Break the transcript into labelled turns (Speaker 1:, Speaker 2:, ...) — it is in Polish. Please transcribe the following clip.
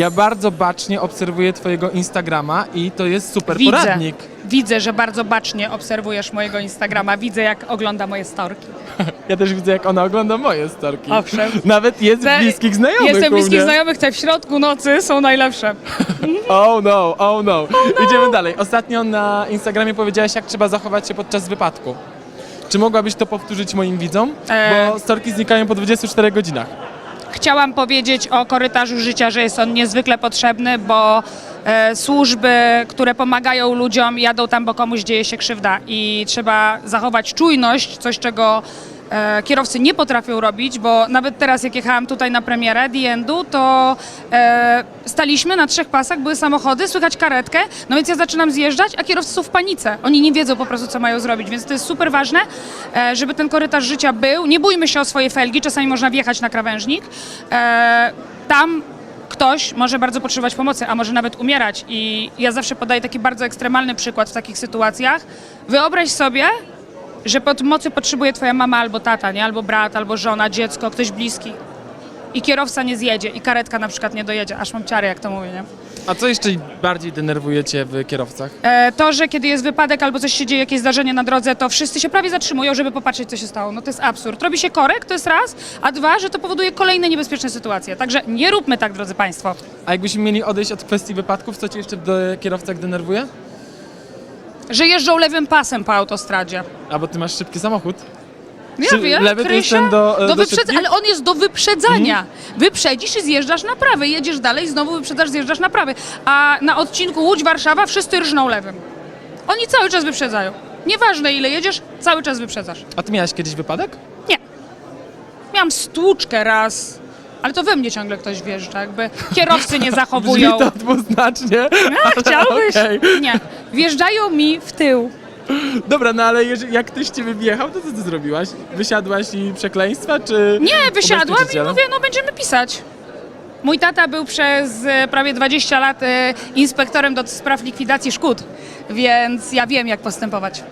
Speaker 1: Ja bardzo bacznie obserwuję twojego Instagrama i to jest super
Speaker 2: Widzę.
Speaker 1: poradnik.
Speaker 2: Widzę, że bardzo bacznie obserwujesz mojego Instagrama. Widzę, jak ogląda moje storki.
Speaker 1: Ja też widzę, jak ona ogląda moje storki.
Speaker 2: Owszem.
Speaker 1: Nawet jest
Speaker 2: Te-
Speaker 1: bliskich znajomych
Speaker 2: Jestem
Speaker 1: u
Speaker 2: bliskich
Speaker 1: mnie.
Speaker 2: znajomych, te w środku nocy są najlepsze.
Speaker 1: Oh no, oh no. Idziemy dalej. Ostatnio na Instagramie powiedziałaś, jak trzeba zachować się podczas wypadku. Czy mogłabyś to powtórzyć moim widzom?
Speaker 2: E.
Speaker 1: Bo storki znikają po 24 godzinach.
Speaker 2: Chciałam powiedzieć o korytarzu życia, że jest on niezwykle potrzebny, bo e, służby, które pomagają ludziom, jadą tam, bo komuś dzieje się krzywda i trzeba zachować czujność, coś czego e, kierowcy nie potrafią robić, bo nawet teraz jak jechałam tutaj na premierę Endu, to e, staliśmy na trzech pasach, były samochody, słychać karetkę, no więc ja zaczynam zjeżdżać, a kierowcy są w panice. Oni nie wiedzą po prostu, co mają zrobić, więc to jest super ważne, e, żeby ten korytarz życia był. Nie bójmy się o swoje felgi, czasami można wjechać na krawężnik. E, tam ktoś może bardzo potrzebować pomocy, a może nawet umierać. I ja zawsze podaję taki bardzo ekstremalny przykład w takich sytuacjach. Wyobraź sobie, że pomocy potrzebuje twoja mama albo tata, nie? Albo brat, albo żona, dziecko, ktoś bliski. I kierowca nie zjedzie, i karetka na przykład nie dojedzie. Aż mam ciary, jak to mówię, nie?
Speaker 1: A co jeszcze bardziej denerwuje cię w kierowcach?
Speaker 2: E, to, że kiedy jest wypadek albo coś się dzieje, jakieś zdarzenie na drodze, to wszyscy się prawie zatrzymują, żeby popatrzeć, co się stało. No to jest absurd. Robi się korek, to jest raz, a dwa, że to powoduje kolejne niebezpieczne sytuacje. Także nie róbmy tak, drodzy Państwo.
Speaker 1: A jakbyśmy mieli odejść od kwestii wypadków, co cię jeszcze w de- kierowcach denerwuje?
Speaker 2: Że jeżdżą lewym pasem po autostradzie.
Speaker 1: A bo ty masz szybki samochód.
Speaker 2: Ja
Speaker 1: Czy
Speaker 2: wiem,
Speaker 1: lewy to jest
Speaker 2: Krysia,
Speaker 1: ten do, e, do szybkich?
Speaker 2: ale on jest do wyprzedzania. Wyprzedzisz i zjeżdżasz na prawy, jedziesz dalej, znowu wyprzedzasz, zjeżdżasz na prawy. A na odcinku Łódź-Warszawa wszyscy rżną lewym. Oni cały czas wyprzedzają. Nieważne ile jedziesz, cały czas wyprzedzasz.
Speaker 1: A ty miałeś kiedyś wypadek?
Speaker 2: Nie. Miałam stłuczkę raz, ale to we mnie ciągle ktoś wjeżdża, jakby kierowcy nie
Speaker 1: Brzmi
Speaker 2: zachowują.
Speaker 1: to dwuznacznie.
Speaker 2: A, chciałbyś?
Speaker 1: Okej.
Speaker 2: Nie. Wjeżdżają mi w tył.
Speaker 1: Dobra, no ale jeżeli, jak ktoś cię wyjechał, to co ty zrobiłaś? Wysiadłaś i przekleństwa, czy...
Speaker 2: Nie, wysiadłam i
Speaker 1: ubezpieczyciela?
Speaker 2: mówię, no będziemy pisać. Mój tata był przez e, prawie 20 lat e, inspektorem do spraw likwidacji szkód, więc ja wiem, jak postępować.